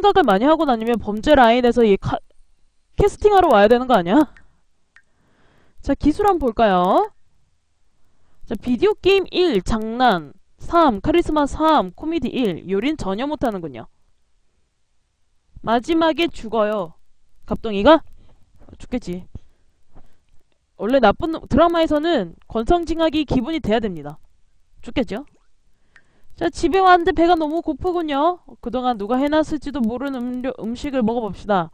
생각을 많이 하고 다니면 범죄 라인에서 이 카, 캐스팅하러 와야 되는 거 아니야? 자, 기술 한번 볼까요? 자, 비디오 게임 1, 장난 3, 카리스마 3, 코미디 1. 요린 전혀 못하는군요. 마지막에 죽어요. 갑동이가? 어, 죽겠지. 원래 나쁜 놈- 드라마에서는 권성징악이 기분이 돼야 됩니다. 죽겠죠? 자, 집에 왔는데 배가 너무 고프군요. 어, 그동안 누가 해놨을지도 모르는 음료, 음식을 먹어봅시다.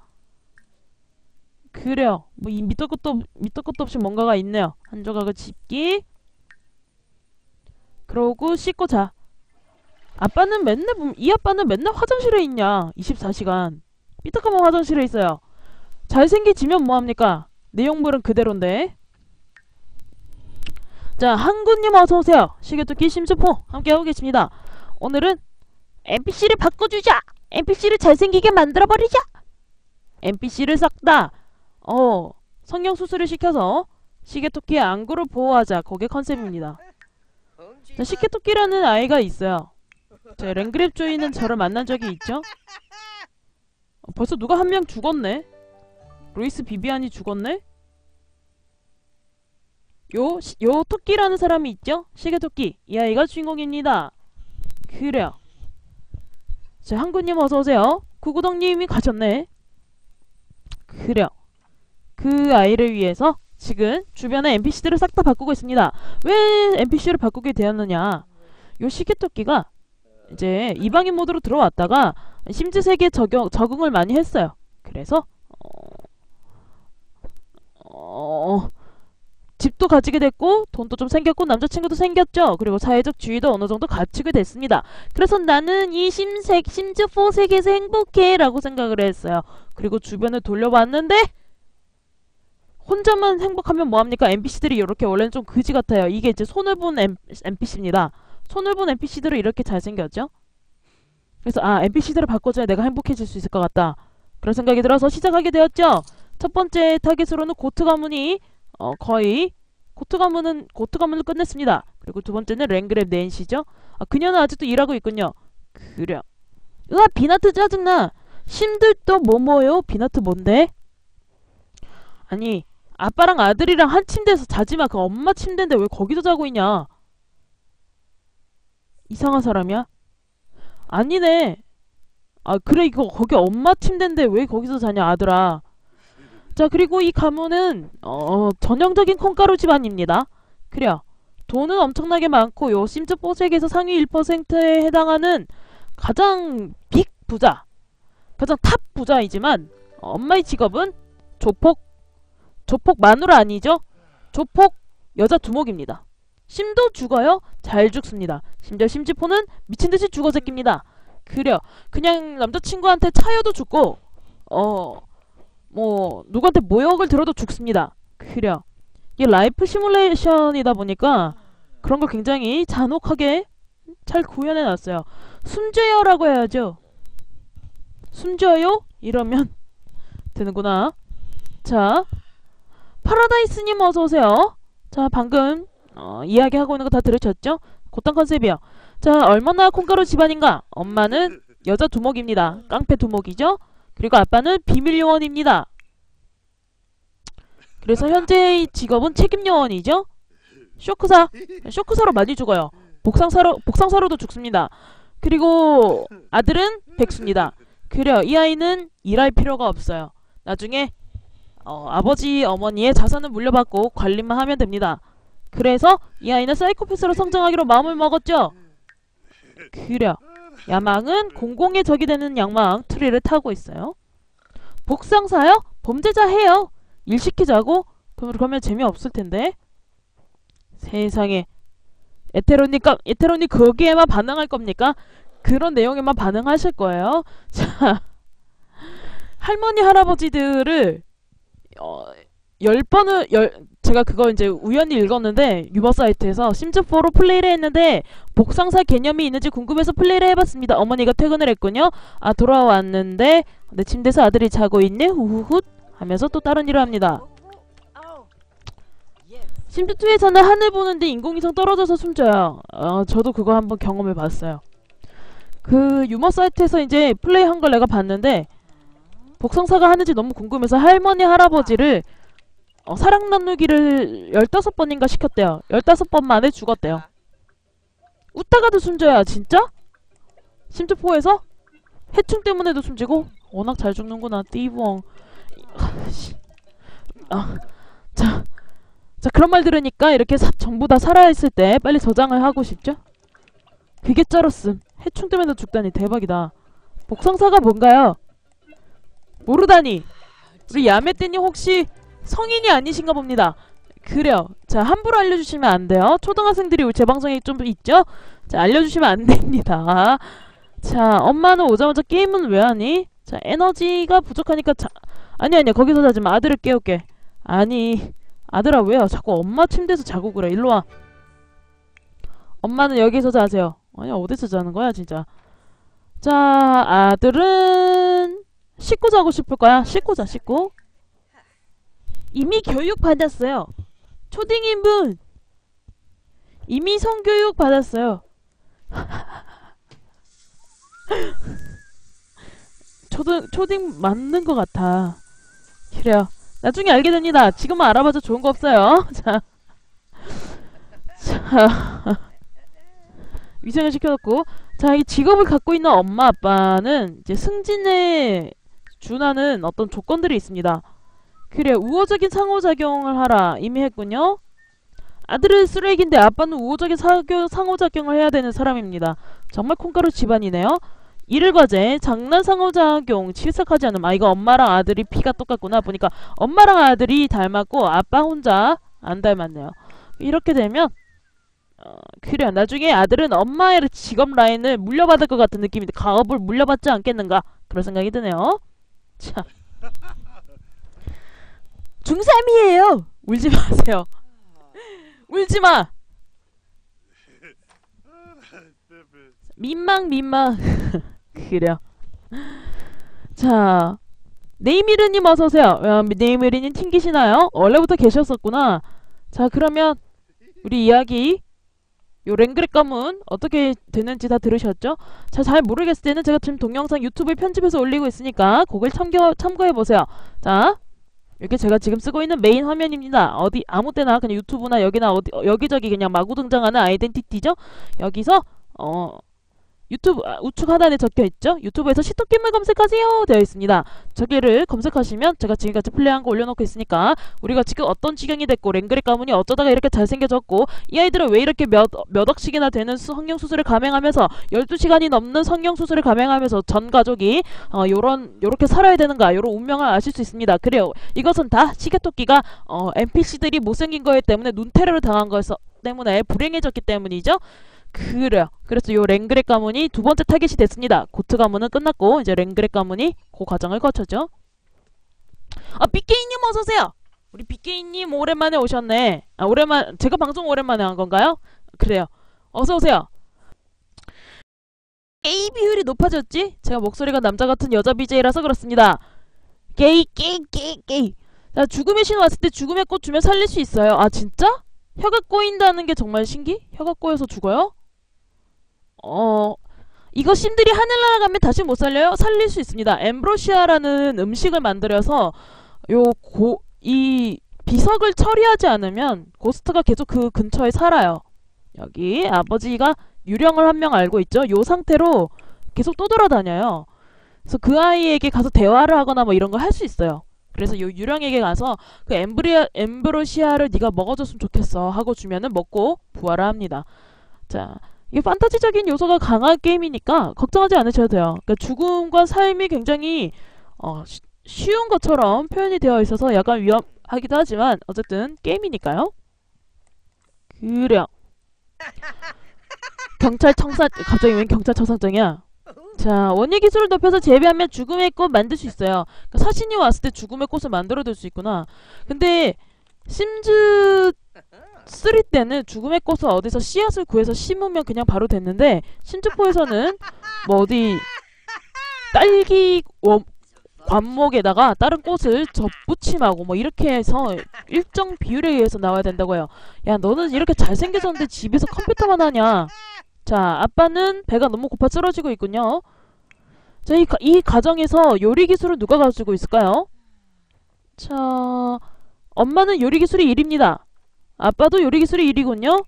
그래요. 뭐, 이 밑도 끝도, 없- 밑도 끝도 없이 뭔가가 있네요. 한 조각을 집기. 그러고 씻고 자. 아빠는 맨날, 이 아빠는 맨날 화장실에 있냐. 24시간. 삐딱하면 화장실에 있어요. 잘생기지면 뭐합니까? 내용물은 그대로인데. 자, 한군님 어서오세요. 시계토끼 심수포 함께하고 계십니다. 오늘은 NPC를 바꿔주자! NPC를 잘생기게 만들어버리자! NPC를 싹 다, 어, 성형수술을 시켜서 시계토끼의 안구를 보호하자. 그게 컨셉입니다. 자, 시계토끼라는 아이가 있어요. 제 랭그랩 조이는 저를 만난 적이 있죠? 어, 벌써 누가 한 명 죽었네? 루이스 비비안이 죽었네? 요, 시- 요 토끼라는 사람이 있죠? 시계토끼. 이 아이가 주인공입니다. 그래요. 자, 한구님 어서오세요. 구구덕님이 가셨네. 그래요. 그 아이를 위해서 지금 주변의 NPC들을 싹 다 바꾸고 있습니다. 왜 NPC를 바꾸게 되었느냐? 요 시계토끼가 이제 이방인 모드로 들어왔다가 심즈 세계 적용, 적응을 많이 했어요. 그래서 어, 어, 집도 가지게 됐고 돈도 좀 생겼고 남자친구도 생겼죠. 그리고 사회적 지위도 어느 정도 갖추게 됐습니다. 그래서 나는 이 심색 심즈4 세계에서 행복해 라고 생각을 했어요. 그리고 주변을 돌려봤는데 혼자만 행복하면 뭐합니까? NPC들이 이렇게 원래는 좀 그지 같아요. 이게 이제 손을 본 NPC입니다. 손을 본 NPC들은 이렇게 잘생겼죠? 그래서 아 NPC들을 바꿔줘야 내가 행복해질 수 있을 것 같다. 그런 생각이 들어서 시작하게 되었죠. 첫 번째 타겟으로는 고트 가문이 어, 거의 고트 가문은 고트 가문을 끝냈습니다. 그리고 두 번째는 랭그랩 낸시죠. 아 그녀는 아직도 일하고 있군요. 그래. 으아 비나트 짜증나. 심들도 뭐뭐요? 비나트 뭔데? 아니 아빠랑 아들이랑 한 침대에서 자지마. 그 엄마 침대인데 왜 거기서 자고 있냐? 이상한 사람이야? 아니네. 아 그래 이거 거기 엄마 침대인데 왜 거기서 자냐 아들아. 자 그리고 이 가문은 어 전형적인 콩가루 집안입니다. 그래요. 돈은 엄청나게 많고 요 심즈 포색에서 상위 1%에 해당하는 가장 빅 부자, 가장 탑 부자이지만 엄마의 직업은 조폭, 조폭 마누라 아니죠? 조폭 여자 두목입니다. 심도 죽어요? 잘 죽습니다. 심지어 심지포는 미친듯이 죽어 새끼입니다. 그래요. 그냥 남자친구한테 차여도 죽고 어... 뭐 누구한테 모욕을 들어도 죽습니다. 그래요. 이게 라이프 시뮬레이션이다 보니까 그런 걸 굉장히 잔혹하게 잘 구현해 놨어요. 숨져요라고 해야죠. 숨져요? 이러면 되는구나. 자, 파라다이스님 어서 오세요. 자, 방금 어, 이야기하고 있는 거 다 들으셨죠? 곧단 컨셉이요. 자, 얼마나 콩가루 집안인가? 엄마는 여자 두목입니다. 깡패 두목이죠? 그리고 아빠는 비밀 요원입니다. 그래서 현재의 직업은 책임 요원이죠. 쇼크사, 쇼크사로 많이 죽어요. 복상사로 복상사로도 죽습니다. 그리고 아들은 백수입니다. 그래요. 이 아이는 일할 필요가 없어요. 나중에 어, 아버지 어머니의 자산을 물려받고 관리만 하면 됩니다. 그래서 이 아이는 사이코패스로 성장하기로 마음을 먹었죠. 그래요. 야망은 공공의 적이 되는 양망 트리를 타고 있어요. 복상사요? 범죄자 해요. 일 시키자고? 그러면 재미없을 텐데. 세상에. 에테로님, 까, 에테로님 거기에만 반응할 겁니까? 그런 내용에만 반응하실 거예요. 자, 할머니 할아버지들을 어, 열 번을 열 제가 그걸 이제 우연히 읽었는데 유머 사이트에서 심즈4로 플레이를 했는데 복상사 개념이 있는지 궁금해서 플레이를 해봤습니다. 어머니가 퇴근을 했군요. 아 돌아왔는데 내 침대에서 아들이 자고 있네 후후훗 하면서 또 다른 일을 합니다. 심즈2에서는 하늘 보는데 인공위성 떨어져서 숨져요. 어, 저도 그거 한번 경험해 봤어요. 그 유머 사이트에서 이제 플레이한 걸 내가 봤는데 복성사가 하는지 너무 궁금해서 할머니 할아버지를 어, 사랑 나누기를 15번인가 시켰대요. 15번 만에 죽었대요. 웃다가도 숨져야 진짜? 심지포에서 해충 때문에도 숨지고 워낙 잘 죽는구나 띠부엉 아, 씨. 아, 자, 자 그런 말 들으니까 이렇게 사, 전부 다 살아있을 때 빨리 저장을 하고 싶죠? 그게 쩔었음 해충 때문에도 죽다니 대박이다 복성사가 뭔가요? 모르다니 우리 야매떼님 혹시 성인이 아니신가 봅니다. 그래요. 자 함부로 알려주시면 안 돼요. 초등학생들이 제 방송에 좀 있죠? 자 알려주시면 안 됩니다. 자 엄마는 오자마자 게임은 왜 하니? 자 에너지가 부족하니까 자 아니 아니야. 거기서 자지 마. 아들을 깨울게. 아니 아들아 왜요? 자꾸 엄마 침대에서 자고 그래. 일로 와. 엄마는 여기서 자세요. 아니 어디서 자는 거야 진짜? 자 아들은 씻고 자고 싶을 거야. 씻고 자 씻고 이미 교육 받았어요 초딩인분 이미 성교육 받았어요 초등 초딩 맞는 것 같아. 그래요. 나중에 알게 됩니다. 지금은 알아봐도 좋은 거 없어요. 자, 자 위생을 시켜놓고 자 이 직업을 갖고 있는 엄마 아빠는 이제 승진에 준하는 어떤 조건들이 있습니다. 그래 우호적인 상호작용을 하라 이미 했군요. 아들은 쓰레기인데 아빠는 우호적인 사교, 상호작용을 해야 되는 사람입니다. 정말 콩가루 집안이네요. 일을 과제, 장난 상호작용, 질색하지 않음. 아 이거 엄마랑 아들이 피가 똑같구나. 보니까 엄마랑 아들이 닮았고 아빠 혼자 안 닮았네요. 이렇게 되면 어, 그래 나중에 아들은 엄마의 직업 라인을 물려받을 것 같은 느낌인데 가업을 물려받지 않겠는가 그런 생각이 드네요. 자 중3이에요. 울지 마세요. 울지 마. 민망 민망. 그래요. 자, 네이미르님 어서오세요. 어, 네이미르님 튕기시나요? 원래부터 계셨었구나. 자, 그러면 우리 이야기 요 랭그렉 가문 어떻게 되는지 다 들으셨죠? 자, 잘 모르겠을 때는 제가 지금 동영상 유튜브에 편집해서 올리고 있으니까 그걸 참고, 참고해보세요. 자, 이렇게 제가 지금 쓰고 있는 메인 화면입니다. 어디 아무 때나 그냥 유튜브나 여기나 어디 여기저기 그냥 마구 등장하는 아이덴티티죠. 여기서 어 유튜브 아, 우측 하단에 적혀 있죠? 유튜브에서 시토끼물 검색하세요 되어 있습니다. 저기를 검색하시면 제가 지금까지 플레이한 거 올려놓고 있으니까 우리가 지금 어떤 지경이 됐고 랭그레 가문이 어쩌다가 이렇게 잘생겨졌고 이 아이들은 왜 이렇게 몇, 몇 억씩이나 되는 성형수술을 감행하면서 12시간이 넘는 성형수술을 감행하면서 전 가족이 어, 요런 요렇게 살아야 되는가 요런 운명을 아실 수 있습니다. 그래요. 이것은 다 시계토끼가 어, NPC들이 못생긴 거에 때문에 눈테러를 당한 거에서 때문에 불행해졌기 때문이죠. 그래요. 그래서 요 랭그렉 가문이 두 번째 타겟이 됐습니다. 고트 가문은 끝났고 이제 랭그렉 가문이 그 과정을 거쳤죠. 아 빅게이님 어서오세요. 우리 빅게이님 오랜만에 오셨네. 아 오랜만 제가 방송 오랜만에 한 건가요? 그래요. 어서오세요. 게이 비율이 높아졌지? 제가 목소리가 남자 같은 여자 BJ라서 그렇습니다. 게이 게이 게이 게이 자 죽음의 신 왔을 때 죽음의 꽃 주면 살릴 수 있어요. 아 진짜? 혀가 꼬인다는 게 정말 신기? 혀가 꼬여서 죽어요? 어 이거 신들이 하늘나라 가면 다시 못 살려요? 살릴 수 있습니다. 엠브로시아라는 음식을 만들어서 요 고 이 비석을 처리하지 않으면 고스트가 계속 그 근처에 살아요. 여기 아버지가 유령을 한 명 알고 있죠? 요 상태로 계속 떠돌아다녀요. 그래서 그 아이에게 가서 대화를 하거나 뭐 이런 걸 할 수 있어요. 그래서 요 유령에게 가서 그 엠브리아, 엠브로시아를 네가 먹어줬으면 좋겠어 하고 주면은 먹고 부활을 합니다. 자, 이게 판타지적인 요소가 강한 게임이니까 걱정하지 않으셔도 돼요. 그러니까 죽음과 삶이 굉장히 어, 쉬, 쉬운 것처럼 표현이 되어 있어서 약간 위험하기도 하지만 어쨌든 게임이니까요. 그래요. 경찰청사 갑자기 웬 경찰청사장이야? 자 원예 기술을 높여서 재배하면 죽음의 꽃 만들 수 있어요. 그러니까 사신이 왔을 때 죽음의 꽃을 만들어둘 수 있구나. 근데 심즈 3 때는 죽음의 꽃을 어디서 씨앗을 구해서 심으면 그냥 바로 됐는데 심즈포에서는 뭐 어디 딸기 원, 관목에다가 다른 꽃을 접붙임하고 뭐 이렇게 해서 일정 비율에 의해서 나와야 된다고 해요. 야 너는 이렇게 잘생겨졌는데 집에서 컴퓨터만 하냐? 자, 아빠는 배가 너무 고파 쓰러지고 있군요. 자, 이, 가, 이 가정에서 요리 기술을 누가 가지고 있을까요? 자, 엄마는 요리 기술이 1입니다. 아빠도 요리 기술이 1이군요.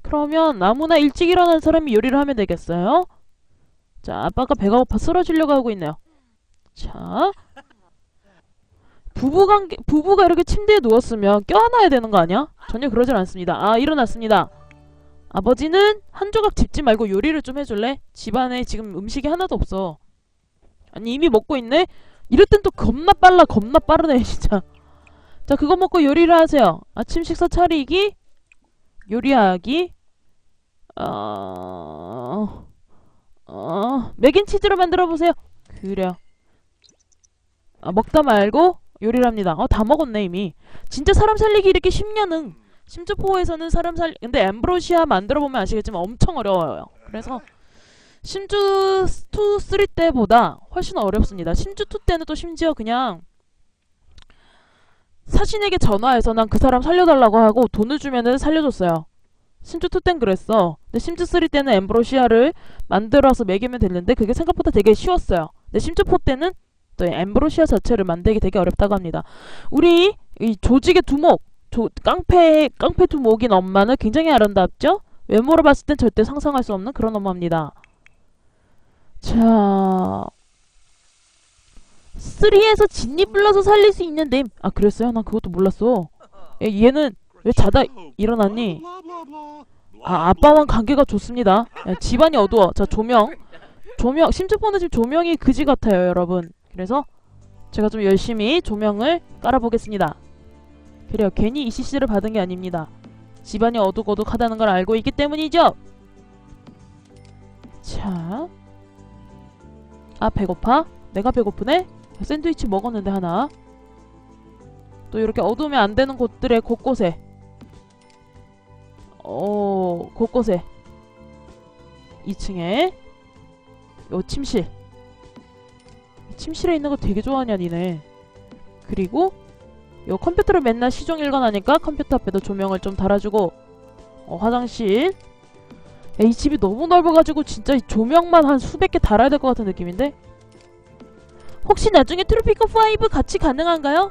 그러면 아무나 일찍 일어난 사람이 요리를 하면 되겠어요. 자, 아빠가 배가 고파 쓰러지려고 하고 있네요. 자, 부부 관계, 부부가 이렇게 침대에 누웠으면 껴안아야 되는 거 아니야? 전혀 그러질 않습니다. 아, 일어났습니다. 아버지는 한 조각 집지 말고 요리를 좀 해줄래? 집안에 지금 음식이 하나도 없어. 아니, 이미 먹고 있네? 이럴 땐 또 겁나 빨라, 겁나 빠르네, 진짜. 자, 그거 먹고 요리를 하세요. 아침 식사 차리기, 요리하기, 어, 어, 맥앤치즈로 만들어 보세요. 그래요. 아, 먹다 말고 요리를 합니다. 어, 다 먹었네, 이미. 진짜 사람 살리기 이렇게 쉽냐는. 심주포에서는 사람 살, 근데 엠브로시아 만들어 보면 아시겠지만 엄청 어려워요. 그래서 심주 2, 3 때보다 훨씬 어렵습니다. 심주 2 때는 또 심지어 그냥 사신에게 전화해서 난 그 사람 살려달라고 하고 돈을 주면은 살려줬어요. 심주 2 땐 그랬어. 근데 심주 3 때는 엠브로시아를 만들어서 먹이면 됐는데 그게 생각보다 되게 쉬웠어요. 근데 심주 4 때는 또 엠브로시아 자체를 만들기 되게 어렵다고 합니다. 우리 이 조직의 두목, 조, 깡패 깡패 두목인 엄마는 굉장히 아름답죠? 외모로 봤을 땐 절대 상상할 수 없는 그런 엄마입니다. 자, 3에서 진니 불러서 살릴 수 있는 데 아 그랬어요? 난 그것도 몰랐어. 얘, 얘는 왜 자다 일어났니? 아 아빠와는 관계가 좋습니다. 야, 집안이 어두워. 자 조명, 조명 심지어는 지금 조명이 그지 같아요, 여러분. 그래서 제가 좀 열심히 조명을 깔아보겠습니다. 그래요, 괜히 이 CC를 받은 게 아닙니다. 집안이 어둑어둑하다는 걸 알고 있기 때문이죠. 자, 아 배고파? 내가 배고프네? 샌드위치 먹었는데 하나. 또 이렇게 어두우면 안 되는 곳들의 곳곳에 어 곳곳에 2층에 요 침실 침실에 있는 거 되게 좋아하냐 니네 그리고 요 컴퓨터를 맨날 시종 일관하니까 컴퓨터 앞에도 조명을 좀 달아주고 어, 화장실 야, 이 집이 너무 넓어가지고 진짜 이 조명만 한 수백 개 달아야 될 것 같은 느낌인데 혹시 나중에 트로피커5 같이 가능한가요?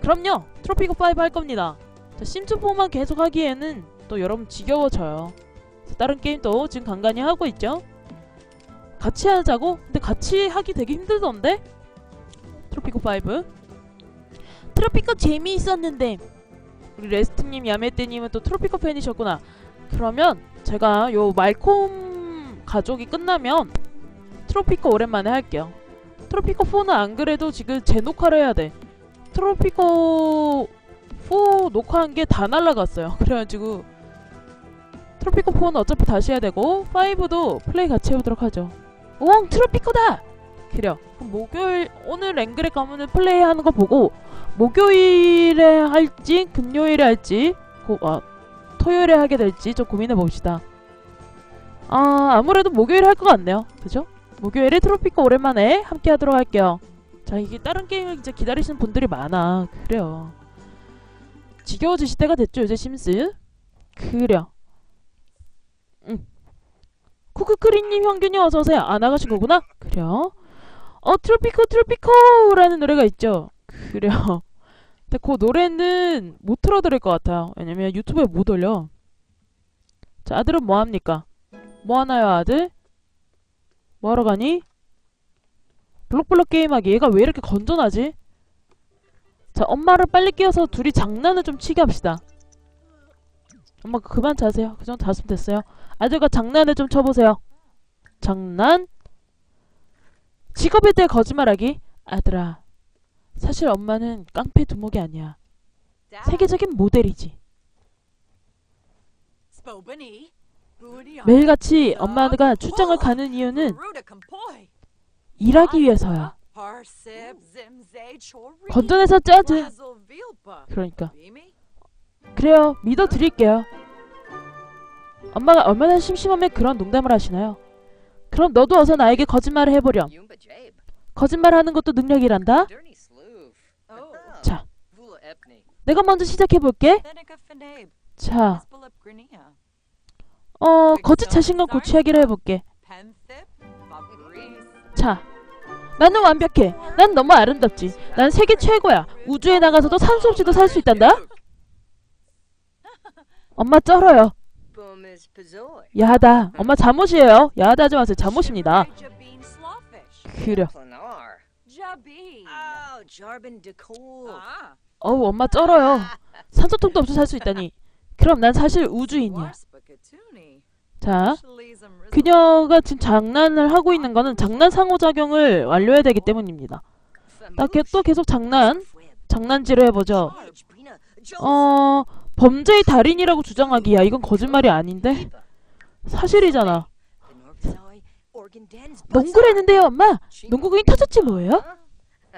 그럼요 트로피커5 할 겁니다 자, 심투4만 계속 하기에는 또 여러분 지겨워져요 다른 게임도 지금 간간히 하고 있죠 같이 하자고? 근데 같이 하기 되게 힘들던데? 트로피커5 트로피커 재미있었는데. 우리 레스트님 야메떼님은 또 트로피커 팬이셨구나. 그러면 제가 요 말콤 가족이 끝나면 트로피커 오랜만에 할게요. 트로피커 4는 안 그래도 지금 재녹화를 해야 돼. 트로피커 4 녹화한 게 다 날라갔어요. 그래가지고 트로피커 4는 어차피 다시 해야 되고 5도 플레이 같이 해보도록 하죠. 옹 트로피커다! 그래요. 그럼 목요일 오늘 랭그레 가면은 플레이하는 거 보고 목요일에 할지 금요일에 할지 고, 아, 토요일에 하게 될지 좀 고민해 봅시다. 아 아무래도 목요일에 할 것 같네요. 그죠? 목요일에 트로피커 오랜만에 함께 하도록 할게요. 자 이게 다른 게임을 진짜 기다리시는 분들이 많아. 그래요. 지겨워지실 때가 됐죠 이제 심스? 그래요. 응 쿠크크리님 형균이 어서오세요. 아 나가신 거구나? 그래요? 어 트로피코 트로피코라는 노래가 있죠 그래요. 근데 그 노래는 못 틀어드릴 것 같아요. 왜냐면 유튜브에 못 올려. 자 아들은 뭐합니까? 뭐하나요 아들? 뭐하러 가니? 블록블록 게임하기. 얘가 왜 이렇게 건전하지? 자 엄마를 빨리 깨워서 둘이 장난을 좀 치게 합시다. 엄마 그만 자세요. 그 정도 잤으면 됐어요. 아들과 장난을 좀 쳐보세요. 장난? 직업에 대해 거짓말하기? 아들아 사실 엄마는 깡패 두목이 아니야. 세계적인 모델이지. 매일같이 엄마가 출장을 가는 이유는 일하기 위해서야. 건전해서 짜증 그러니까. 그래요. 믿어드릴게요. 엄마가 얼마나 심심하면 그런 농담을 하시나요? 그럼 너도 어서 나에게 거짓말을 해보렴. 거짓말하는 것도 능력이란다 자 내가 먼저 시작해볼게. 자. 어 거짓 자신감 고취하기로 해볼게. 자. 나는 완벽해. 난 너무 아름답지. 난 세계 최고야. 우주에 나가서도 산소 없이도 살 수 있단다. 엄마 쩔어요. 야하다. 엄마 잠옷이에요. 야하다 하지 마세요. 잠옷입니다. 그려 어우 엄마 쩔어요. 산소통도 없이 살 수 있다니. 그럼 난 사실 우주인이야. 자 그녀가 지금 장난을 하고 있는 거는 장난 상호작용을 완료해야 되기 때문입니다. 나 게- 또 계속 장난 장난질을 해보죠. 어 범죄의 달인이라고 주장하기야. 이건 거짓말이 아닌데? 사실이잖아. 농구를 했는데요 엄마. 농구공이 터졌지 뭐예요?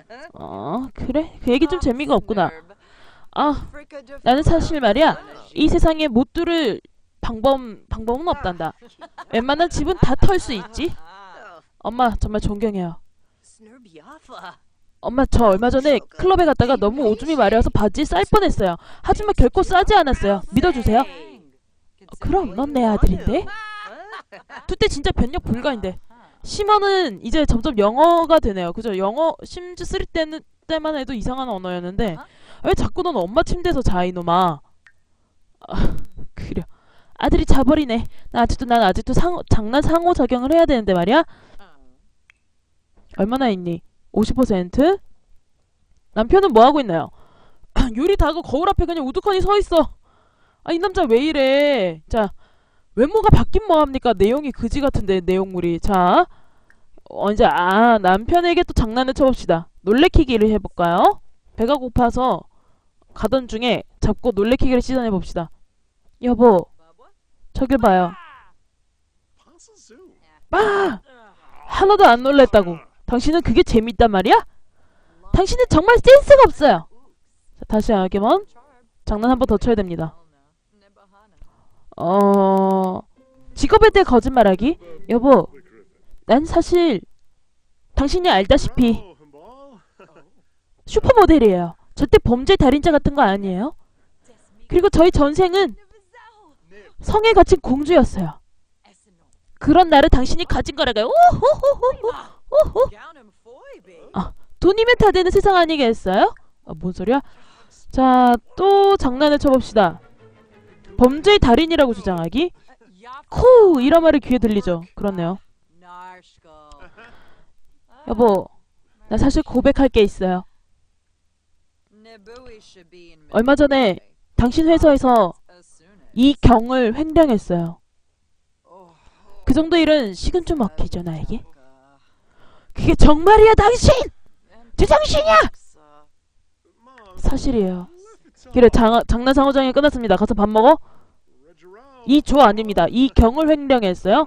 어 그래? 그 얘기 좀 재미가 없구나. 아 나는 사실 말이야 이 세상에 못 뚫을 방법 방법은 없단다. 웬만한 집은 다 털 수 있지. 엄마 정말 존경해요. 엄마 저 얼마 전에 클럽에 갔다가 너무 오줌이 마려워서 바지에 쌀 뻔했어요. 하지만 결코 싸지 않았어요. 믿어주세요. 어, 그럼 넌 내 아들인데? 그때 진짜 변력 불가인데 심어는 이제 점점 영어가 되네요. 그죠? 영어 심즈 쓸 때는 때만 해도 이상한 언어였는데 왜 자꾸 넌 엄마 침대에서 자 이놈아? 아, 그려. 아들이 자버리네. 나 아직도 난 아직도 상, 장난 상호 작용을 해야 되는데 말이야. 얼마나 있니? 50% 남편은 뭐 하고 있나요? 유리 닫고 거울 앞에 그냥 우두커니 서 있어. 아 이 남자 왜 이래? 자 외모가 바뀐 뭐합니까? 내용이 그지 같은데 내용물이. 자 어, 이제 아 남편에게 또 장난을 쳐봅시다. 놀래키기를 해볼까요? 배가 고파서 가던 중에 잡고 놀래키기를 시전해봅시다. 여보 저길 봐요. 아 하나도 안 놀랬다고. 당신은 그게 재밌단 말이야? 당신은 정말 센스가 없어요. 자, 다시 알게먼 장난 한 번 더 쳐야 됩니다 어... 직업에 대해 거짓말하기? 여보, 난 사실 당신이 알다시피 슈퍼모델이에요. 절대 범죄 달인자 같은 거 아니에요. 그리고 저희 전생은 성에 갇힌 공주였어요. 그런 나를 당신이 가진 거라고요. 오호호호호. 오호. 돈이면 다 되는 세상 아니겠어요? 아, 뭔 소리야? 자, 또 장난을 쳐봅시다. 범죄의 달인이라고 주장하기? 코! 이런 말이 귀에 들리죠. 그렇네요. 여보, 나 사실 고백할 게 있어요. 얼마 전에 당신 회사에서 이 경을 횡령했어요. 그 정도 일은 식은 좀 먹히죠, 나에게? 그게 정말이야, 당신! 제정신이야! 사실이에요. 그래, 장, 장난 상호장이 끝났습니다. 가서 밥 먹어? 이 조 아닙니다. 이 경을 횡령했어요.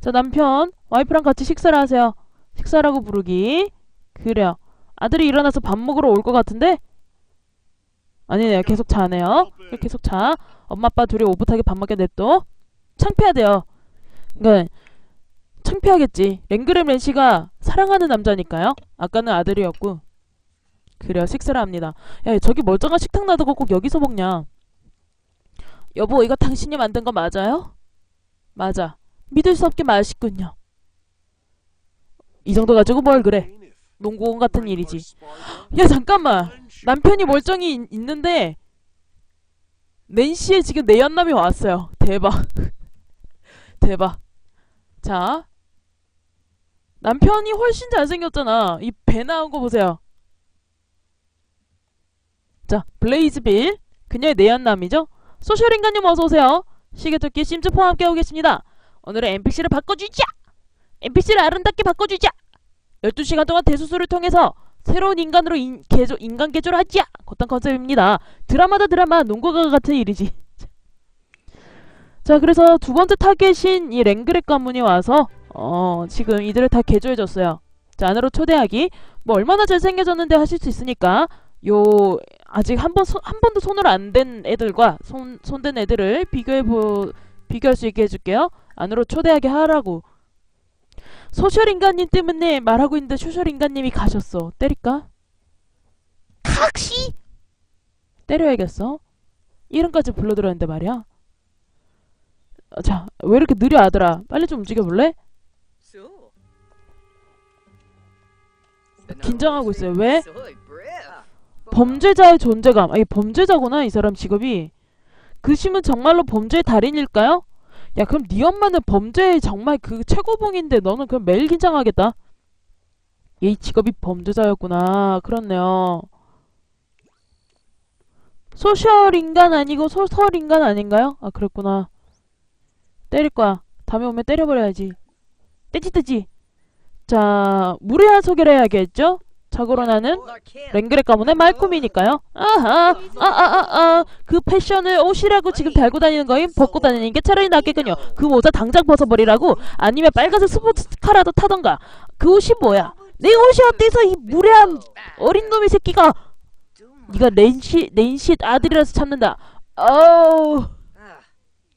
자, 남편, 와이프랑 같이 식사를 하세요. 식사라고 부르기. 그래요. 아들이 일어나서 밥 먹으러 올 것 같은데? 아니네요. 계속 자네요. 계속 자. 엄마 아빠 둘이 오붓하게 밥 먹게 냅둬. 창피하대요. 그러니까 창피하겠지. 랭그램 렌시가 사랑하는 남자니까요. 아까는 아들이었고. 그래요. 식사를 합니다. 야, 저기 멀쩡한 식탁 놔두고 꼭 여기서 먹냐. 여보, 이거 당신이 만든 거 맞아요? 맞아. 믿을 수 없게 맛있군요. 이 정도 가지고 뭘 그래. 농구공 같은 일이지. 야, 잠깐만. 남편이 멀쩡히 있, 있는데 낸시에 지금 내연남이 왔어요. 대박. 대박. 자. 남편이 훨씬 잘생겼잖아. 이 배 나온 거 보세요. 자, 블레이즈빌. 그녀의 내연남이죠? 소셜인간님 어서오세요. 시계토끼 심즈포와 함께하고 계십니다. 오늘은 NPC를 바꿔주자! NPC를 아름답게 바꿔주자! 12시간 동안 대수술을 통해서 새로운 인간으로 인, 개조, 인간 개조를 하자! 그딴 컨셉입니다. 드라마다 드라마, 농구가 같은 일이지. 자, 그래서 두 번째 타겟인 이 랭그렉 가문이 와서 어, 지금 이들을 다 개조해줬어요. 자, 안으로 초대하기. 뭐 얼마나 잘생겨졌는데 하실 수 있으니까 요 아직 한 번 한 번도 손을 안 댄 애들과 손 손댄 애들을 비교해 보 비교할 수 있게 해줄게요. 안으로 초대하게 하라고. 소셜 인간님 때문에 말하고 있는데 소셜 인간님이 가셨어. 때릴까? 각시 때려야겠어. 이름까지 불러들었는데 말이야. 어, 자, 왜 이렇게 느려 아들아? 빨리 좀 움직여 볼래? 긴장하고 있어요. 왜? 범죄자의 존재감. 아니, 범죄자구나, 이 사람 직업이. 그 심은 정말로 범죄의 달인일까요? 야, 그럼 네 엄마는 범죄의 정말 그 최고봉인데 너는 그럼 매일 긴장하겠다. 얘 이 직업이 범죄자였구나. 그렇네요. 소셜 인간 아니고 소설 인간 아닌가요? 아, 그랬구나. 때릴 거야. 다음에 오면 때려버려야지. 떼지 떼지. 자, 무례한 소개를 해야겠죠? 자고로 나는 랭그레 가문의 말콤이니까요. 아하, 아, 아, 아, 아, 그 패션을 옷이라고 지금 달고 다니는 거임 벗고 다니는 게 차라리 낫겠군요. 그 모자 당장 벗어버리라고 아니면 빨간색 스포츠카라도 타던가. 그 옷이 뭐야? 내 옷이 어때서 이 무례한 어린 놈의 새끼가 네가 렌시 렌시 아들이라서 참는다. 어우,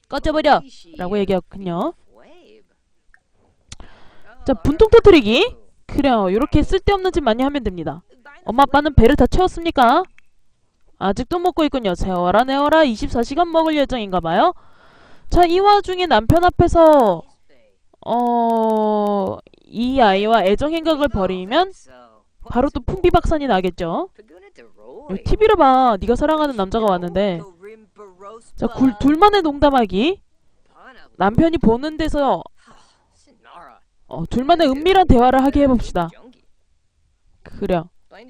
꺼져버려. 라고 얘기했군요. 자, 분통 터뜨리기. 그래요. 이렇게 쓸데없는 짓 많이 하면 됩니다. 엄마 아빠는 배를 다 채웠습니까? 아직도 먹고 있군요. 세워라 내워라 24시간 먹을 예정인가봐요. 자, 이 와중에 남편 앞에서 어... 이 아이와 애정 행각을 벌이면 바로 또 풍비박산이 나겠죠. TV를 봐. 네가 사랑하는 남자가 왔는데 자, 굴, 둘만의 농담하기. 남편이 보는 데서 어, 둘만의 은밀한 대화를 하게 해봅시다. 그래요.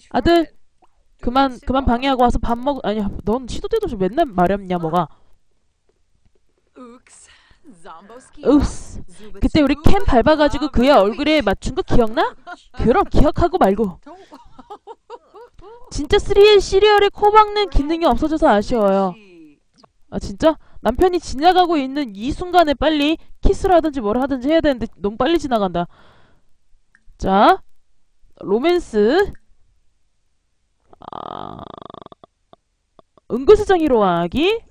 아들, 그만 그만 방해하고 와서 밥 먹. 아니야, 넌 시도 때도 없이 맨날 말했냐 뭐가. 으스. 그때 우리 캠 밟아가지고 그의 얼굴에 맞춘 거 기억나? 그럼 기억하고 말고. 진짜 3의 시리얼에 코 박는 기능이 없어져서 아쉬워요. 아 진짜? 남편이 지나가고 있는 이 순간에 빨리 키스를 하든지 뭘 하든지 해야 되는데 너무 빨리 지나간다. 자, 로맨스. 아, 은근슬쩍 히로하기.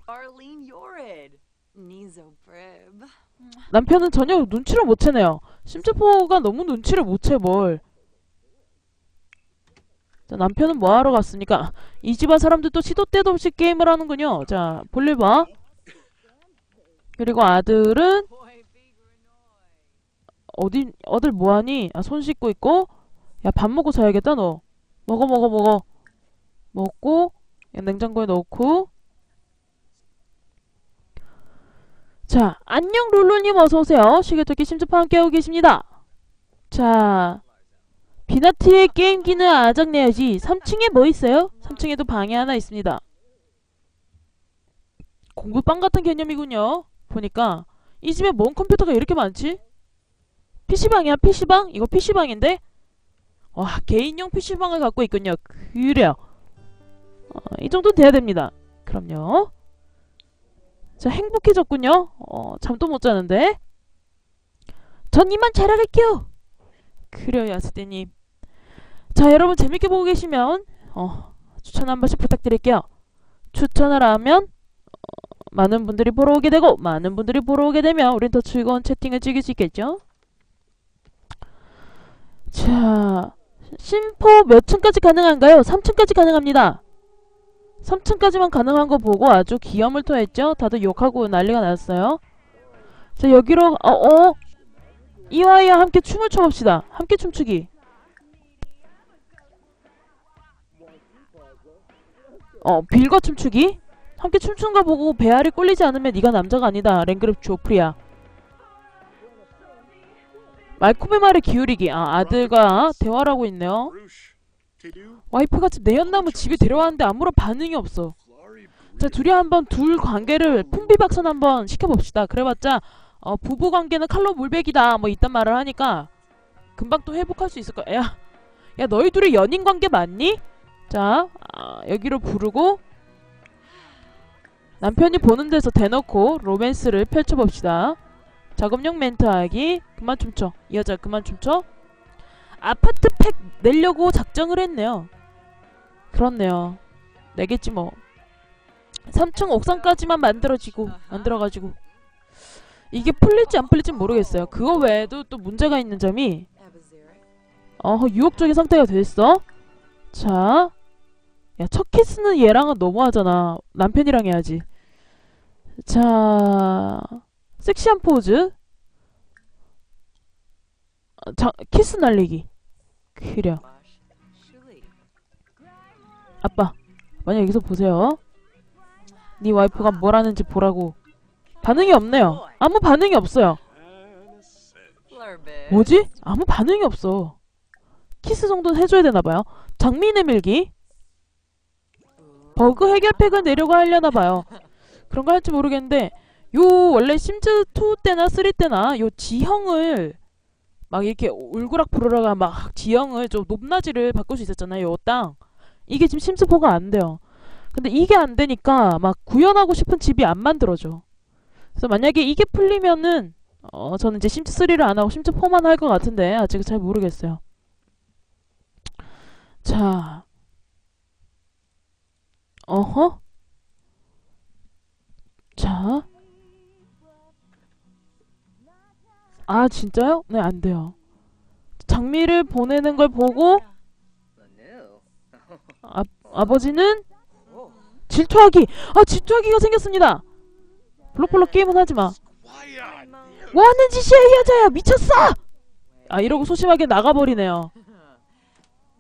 남편은 전혀 눈치를 못 채네요. 심지포가 너무 눈치를 못 채 뭘. 자, 남편은 뭐하러 갔습니까? 이 집안 사람들도 시도 때도 없이 게임을 하는군요. 자, 볼일 봐. 그리고 아들은 어디 어들 뭐하니? 아, 손 씻고 있고 야 밥 먹고 자야겠다 너. 먹어 먹어 먹어. 먹고 야, 냉장고에 넣고. 자 안녕 룰루님 어서오세요. 시계토끼 심즈파 함께하고 계십니다. 자 비나티의 게임기는 아작내야지. 3층에 뭐 있어요? 3층에도 방이 하나 있습니다. 공부방 같은 개념이군요 보니까 이 집에 뭔 컴퓨터가 이렇게 많지? PC방이야 PC방? 이거 PC방인데? 와 개인용 PC방을 갖고 있군요. 그래요. 어, 이 정도 돼야 됩니다. 그럼요. 자 행복해졌군요. 어, 잠도 못 자는데. 전 이만 자러 갈게요. 그래요 야스대님. 자 여러분 재밌게 보고 계시면 어, 추천 한 번씩 부탁드릴게요. 추천을 하면 많은 분들이 보러 오게 되고 많은 분들이 보러 오게 되면 우린 더 즐거운 채팅을 즐길 수 있겠죠. 자, 심포 몇 층까지 가능한가요? 3층까지 가능합니다. 3층까지만 가능한 거 보고 아주 기염을 토했죠. 다들 욕하고 난리가 났어요. 자, 여기로 어, 어. 이와이와 함께 춤을 춰봅시다. 함께 춤추기. 어, 빌거 춤추기. 함께 춤춘 거 보고 배알이 꼴리지 않으면 네가 남자가 아니다. 랭그룹 조프리야. 말콤의 말에 기울이기. 아, 아들과 대화를 하고 있네요. 와이프가 내연남을 집에 데려왔는데 아무런 반응이 없어. 자, 둘이 한번 둘 관계를 풍비박산 한번 시켜봅시다. 그래봤자 어, 부부 관계는 칼로 물백이다. 뭐 이딴 말을 하니까 금방 또 회복할 수 있을 거야. 야, 야 너희 둘이 연인 관계 맞니? 자, 아, 여기로 부르고 남편이 보는 데서 대놓고 로맨스를 펼쳐봅시다. 작업용 멘트하기. 그만 춤춰. 이 여자 그만 춤춰. 아파트 팩 내려고 작정을 했네요. 그렇네요. 내겠지 뭐. 3층 옥상까지만 만들어지고 만들어가지고. 이게 풀릴지 안 풀릴지 모르겠어요. 그거 외에도 또 문제가 있는 점이 어 유혹적인 상태가 됐어? 자 야, 첫 키스는 얘랑은 너무하잖아. 남편이랑 해야지. 자, 섹시한 포즈. 아, 자, 키스 날리기. 그려. 아빠, 만약 여기서 보세요. 네 와이프가 뭘 하는지 보라고. 반응이 없네요. 아무 반응이 없어요. 뭐지? 아무 반응이 없어. 키스 정도는 해줘야 되나봐요. 장미 내밀기. 버그 해결팩을 내려고 하려나 봐요. 그런 거 할지 모르겠는데 요 원래 심즈 2 때나 3 때나 요 지형을 막 이렇게 울그락 부르라가 막 지형을 좀 높낮이를 바꿀 수 있었잖아요. 요 땅. 이게 지금 심즈 4가 안 돼요. 근데 이게 안 되니까 막 구현하고 싶은 집이 안 만들어져. 그래서 만약에 이게 풀리면은 어 저는 이제 심즈 3를 안 하고 심즈 4만 할 것 같은데 아직 잘 모르겠어요. 자. 어허? 자. 아, 진짜요? 네, 안 돼요. 장미를 보내는 걸 보고 아, 아버지는 질투하기! 아, 질투하기가 생겼습니다! 블록블록 게임은 하지 마. 뭐 하는 짓이야, 이 여자야! 미쳤어! 아, 이러고 소심하게 나가버리네요.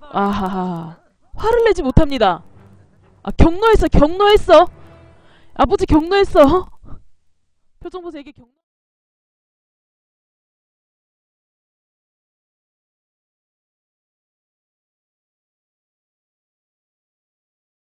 아하하. 화를 내지 못합니다. 아, 경로했어, 경로했어! 아버지 경로했어! 표정 보세요, 이게 경로.